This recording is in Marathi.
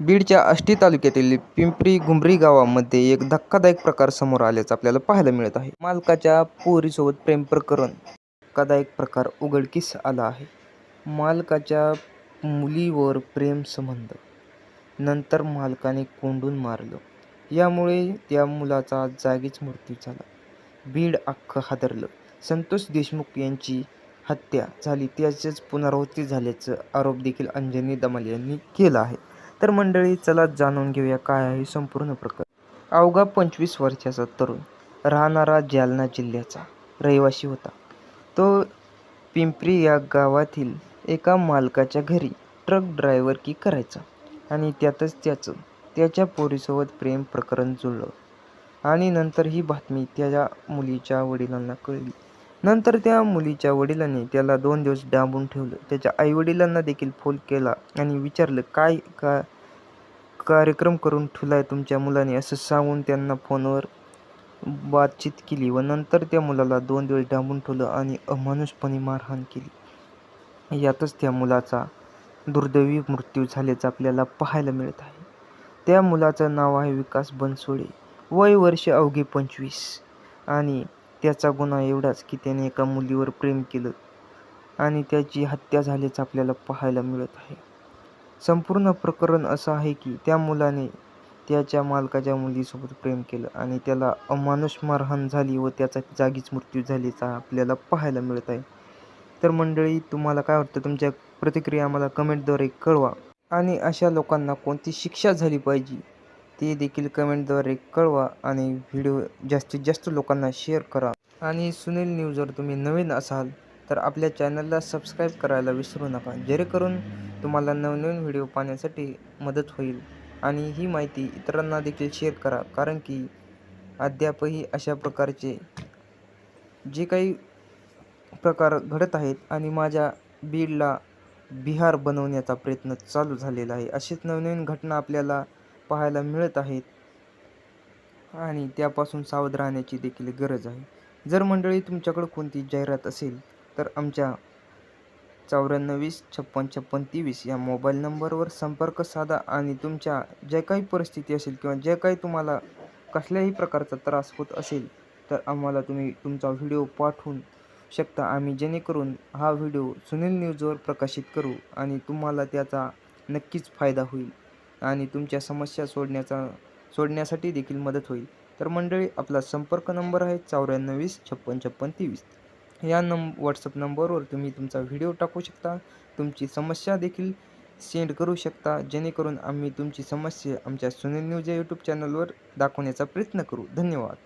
बीडच्या आष्टी तालुक्यातील पिंपरी घुमरी गावामध्ये एक धक्कादायक प्रकार समोर आल्याचं आपल्याला पाहायला मिळत आहे. मालकाच्या पोरीसोबत प्रेम प्रकरण. धक्कादायक प्रकार उघडकीस आला आहे. मालकाच्या मुलीवर प्रेम संबंध. नंतर मालकाने कोंडून मारलं. यामुळे त्या मुलाचा जागीच मृत्यू झाला. बीड अख्खं हादरलं. संतोष देशमुख यांची हत्या झाली. त्याचीच पुनरावृत्ती झाल्याचं आरोप देखील अंजनी दमाल यांनी केला आहे. तर मंडळी चला जाणून घेऊया काय आहे संपूर्ण प्रकार अवघा पंचवीस वर्षाचा तरुण राहणारा जालना जिल्ह्याचा रहिवासी होता. तो पिंपरी या गावातील एका मालकाच्या घरी ट्रक ड्रायव्हर की करायचा आणि त्यातच त्याचं त्याच्या पोरीसोबत प्रेम प्रकरण जुळलं. आणि नंतर ही बातमी त्याच्या मुलीच्या वडिलांना कळली. नंतर त्या मुलीच्या वडिलांनी त्याला दोन दिवस डांबून ठेवलं. त्याच्या आईवडिलांना देखील फोन केला आणि विचारलं काय का कार्यक्रम करून ठेवलाय तुमच्या मुलाने? असं सांगून त्यांना फोनवर बातचीत केली व नंतर त्या मुलाला दोन दिवस डांबून ठेवलं आणि अमानुषपणे मारहाण केली. यातच त्या मुलाचा दुर्दैवी मृत्यू झाल्याचं आपल्याला पाहायला मिळत आहे. त्या मुलाचं नाव आहे विकास बनसोडे. वय वर्ष अवघे पंचवीस आणि त्याचा गुन्हा एवढाच की त्याने एका मुलीवर प्रेम केलं आणि त्याची हत्या झाल्याचं आपल्याला पाहायला मिळत आहे. संपूर्ण प्रकरण असं आहे की त्या मुलाने त्याच्या मालकाच्या मुलीसोबत प्रेम केलं आणि त्याला अमानुष मारहाण झाली व त्याचा जागीच मृत्यू झाल्याचा आपल्याला पाहायला मिळत आहे. तर मंडळी तुम्हाला काय वाटतं? तुमच्या प्रतिक्रिया आम्हाला कमेंटद्वारे कळवा आणि अशा लोकांना कोणती शिक्षा झाली पाहिजे? ते देखील कमेंटद्वारे कळवा आणि व्हिडिओ जास्तीत जास्त लोकांना शेअर करा. आणि सुनील न्यूज जर तुम्ही नवीन असाल तर आपल्या चॅनलला सबस्क्राईब करायला विसरू नका. जेणेकरून तुम्हाला नवनवीन व्हिडिओ पाहण्यासाठी मदत होईल. आणि ही माहिती इतरांना देखील शेअर करा कारण की अद्यापही अशा प्रकारचे जे काही प्रकार घडत आहेत आणि माझ्या बीडला बिहार बनवण्याचा प्रयत्न चालू झालेला आहे अशीच नवनवीन घटना आपल्याला पाहायला मिळत आहेत. आणि त्यापासून सावध राहण्याची देखील गरज आहे. जर मंडळी तुमच्याकडं कोणती जाहिरात असेल तर आमच्या चौऱ्याण्णव वीस छप्पन छप्पन तेवीस या मोबाईल नंबरवर संपर्क साधा आणि तुमच्या जे काही परिस्थिती असेल किंवा जे काही तुम्हाला कसल्याही प्रकारचा त्रास होत असेल तर आम्हाला तुम्ही तुमचा व्हिडिओ पाठवून शकता. आम्ही जेणेकरून हा व्हिडिओ सुनील न्यूजवर प्रकाशित करू आणि तुम्हाला त्याचा नक्कीच फायदा होईल. आणि तुमच्या समस्या सोडण्याचा सोडण्यासाठी देखील मदत होईल. तर मंडळी आपला संपर्क नंबर आहे चौऱ्याण्णव वीस छप्पन छप्पन तेवीस. या नंब व्हॉट्सअप नंबरवर तुम्ही तुमचा व्हिडिओ टाकू शकता. तुमची समस्या देखील सेंड करू शकता. जेणेकरून आम्ही तुमची समस्या आमच्या सुनील न्यूज या यूट्यूब चॅनलवर दाखवण्याचा प्रयत्न करू. धन्यवाद.